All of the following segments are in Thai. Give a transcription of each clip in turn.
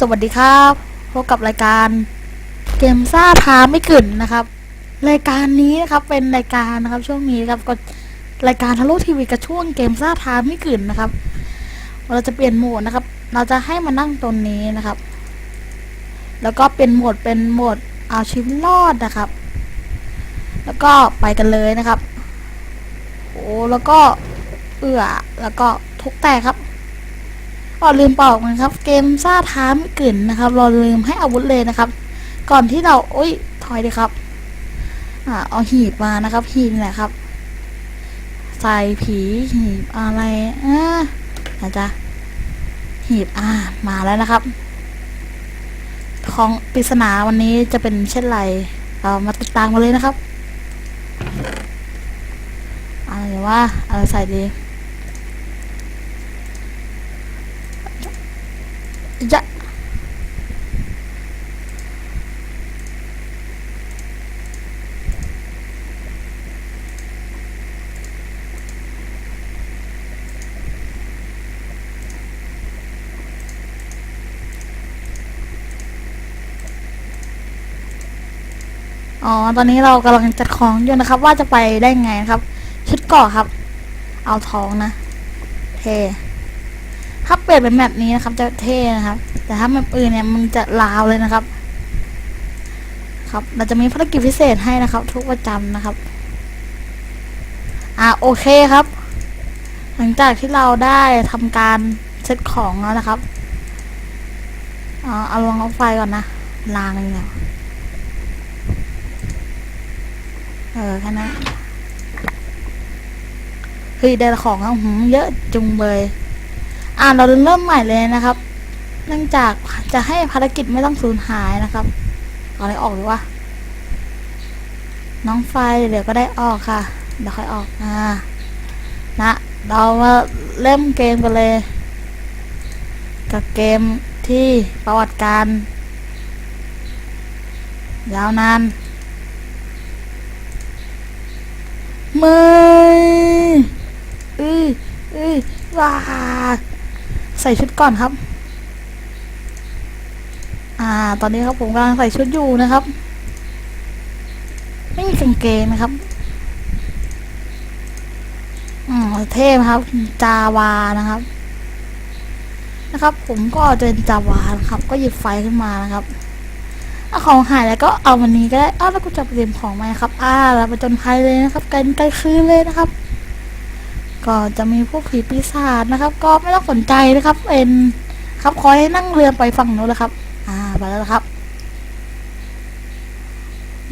สวัสดีครับพบกับรายการเกมซ่าท้าไม่กึ่นนะครับ รายการนี้นะครับเป็นรายการนะครับช่วงนี้ครับก็รายการทะลุทีวีกับช่วงเกมซ่าท้าไม่กึ่นนะครับ เราจะเปลี่ยนโหมดนะครับ เราจะให้มานั่งตรงนี้นะครับ แล้วก็เป็นโหมดเป็นโหมดเอาชีวิตรอดนะครับ แล้วก็ไปกันเลยนะครับ โอ้แล้วก็เอื้อแล้วก็ทุกแตกครับ ก็ลืมบอกนะครับ เกมซ่าท้ามกลิ่นนะครับ เราลืมให้อาวุธเลยนะครับ ก่อนที่เราโอ้ยถอยดีครับ อ่าเอาหีบมานะครับหีบนี่แหละครับ ใส่ผีหีบอะไรอ่านะจ๊ะหีบอ่ามาแล้วนะครับ ของปริศนาวันนี้จะเป็นเช่นไรเรามาติดตามกันเลยนะครับอะไรว่าอะไรใส่ดี ยะอ๋อ ตอนนี้เรากำลังจัดของอยู่นะครับ ว่าจะไปได้ไงครับ ชุดเกาะครับ เอาทองนะเท ถ้าเปลี่ยนเป็นแบบนี้นะครับ จะเท่นะครับ แต่ถ้าแบบอื่นเนี่ยมันจะลาวเลยนะครับ ครับ เราจะมีภารกิจพิเศษให้นะครับ ทุกประจำนะครับ อ่าโอเคครับ หลังจากที่เราได้ทำการเซตของแล้วนะครับเอาเอาลงเอาไฟก่อนนะลางเลยเนี่ยเออแค่นั้นเฮ้ยได้ของแล้วหืมเยอะจุงเบย อ่าเราเริ่มใหม่เลยนะครับ เนื่องจากจะให้ภารกิจไม่ต้องสูญหายนะครับเอาอะไรออกหรือวะน้องไฟเดี๋ยวก็ได้ออกค่ะเดี๋ยวค่อยออกอ่านะเรามาเริ่มเกมกันเลย กับเกมที่ประวัติการ ยาวนานมืออืออือว้า ส่ชุดก่อนครับ อ่า ตอนนี้ครับผมกำลังใส่ชุดอยู่นะครับ ไม่มีกางเกงนะครับ อืมเท่ครับ จาวานะครับ นะครับ ผมก็จะเป็นจาวานะครับ ก็หยิบไฟขึ้นมานะครับเอาของหายแล้วก็เอาวันนี้ก็ได้อ้าวแล้วกูจะไปเตรียมของไหมครับ อ่าเราไปจนภัยเลยนะครับ กันไกลคืนเลยนะครับ ก็จะมีพวกผีปีศาจนะครับ ก็ไม่ต้องสนใจนะครับ เป็นครับคอยให้นั่งเรือไปฝั่งโน้นเลยครับ อ่าไปแล้วครับ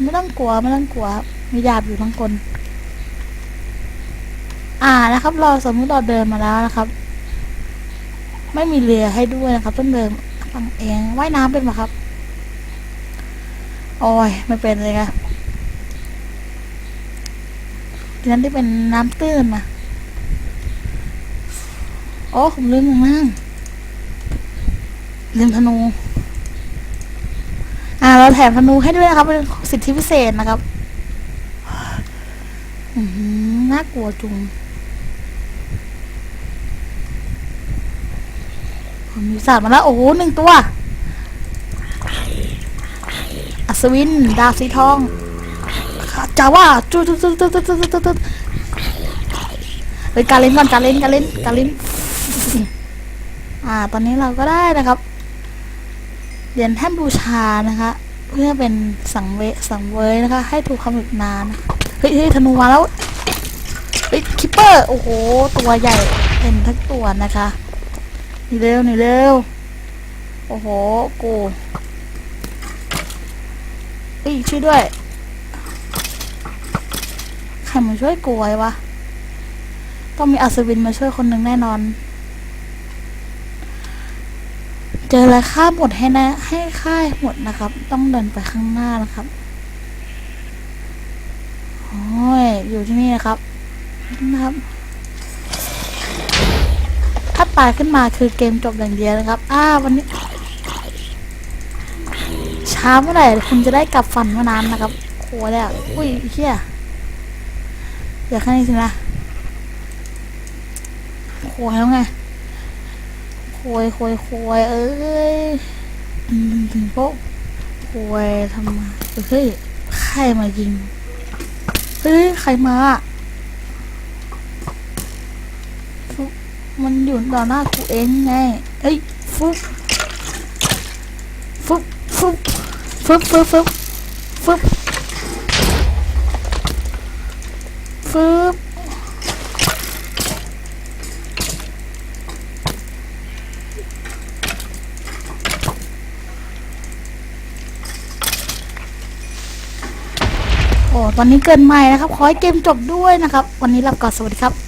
ไม่ต้องกลัวไม่ต้องกลัวมีดาบอยู่ทั้งคน อ่านะครับ เราสมมติเราเดินมาแล้วนะครับ ไม่มีเรือให้ด้วยนะครับต้องเดินฝั่งเองว่ายน้ำเป็นไหมครับโอ้ยไม่เป็นเลยค่ะทีนั้นที่เป็นน้ำตื้นนะ โอ้ผมลืมมั้นลืมธนู อ่าเราแถมธนูให้ด้วยนะครับ เป็นสิทธิพิเศษนะครับน่ากลัวจุงผมมีสัตว์มาแล้ว โอ้โหหนึ่งตัว อัศวิน ดาสีทองจาว่าจุดจุดจุดจุดจุดจุดจุดจุดเป็นการเล่นก่อนการเล่นการเล่นการเล่น อ่า ตอนนี้เราก็ได้นะครับเหรียญแท่นบูชานะคะ เพื่อเป็นสังเวสังเวยนะคะ ให้ถูกคำหยุดนานเฮ้ยเฮ้ยธนูมาแล้วเฮ้ยคิปเปอร์โอ้โหตัวใหญ่เห็นทั้งตัวนะคะนี่เร็วนี่เร็วโอ้โหกูเฮ้ยช่วยด้วยใครมาช่วยกูไว้วะต้องมีอัศวินมาช่วยคนหนึ่งแน่นอน เจอแล้วค่าหมดให้นะ ให้ค่ายหมดนะครับ ต้องเดินไปข้างหน้านะครับโอ้ยอยู่ที่นี่นะครับนะครับ ถ้าตายขึ้นมาคือเกมจบอย่างเดียวนะครับ อ้าวันนี้ ช้าเมื่อไหร่คุณจะได้กลับฝันเมื่อนานนะครับโหแล้วอุ้ยเฮียอย่าแค่นี้สินะโหยแล้วไง คยโคยโคยเอ้ยยิงโป๊ะโวยทำไมเฮ้ยใครมายิงเฮ้ยใครมาฟุ๊บมันอยู่ต่อหน้ากูเองไงเอ้ยฟุ๊บฟุ๊บฟุ๊บฟุ๊บฟุ๊บฟุ๊บฟุ๊บฟุ๊บ โอ้ตอนนี้เกินใหม่นะครับ ขอให้เกมจบด้วยนะครับ วันนี้ลาก่อนสวัสดีครับ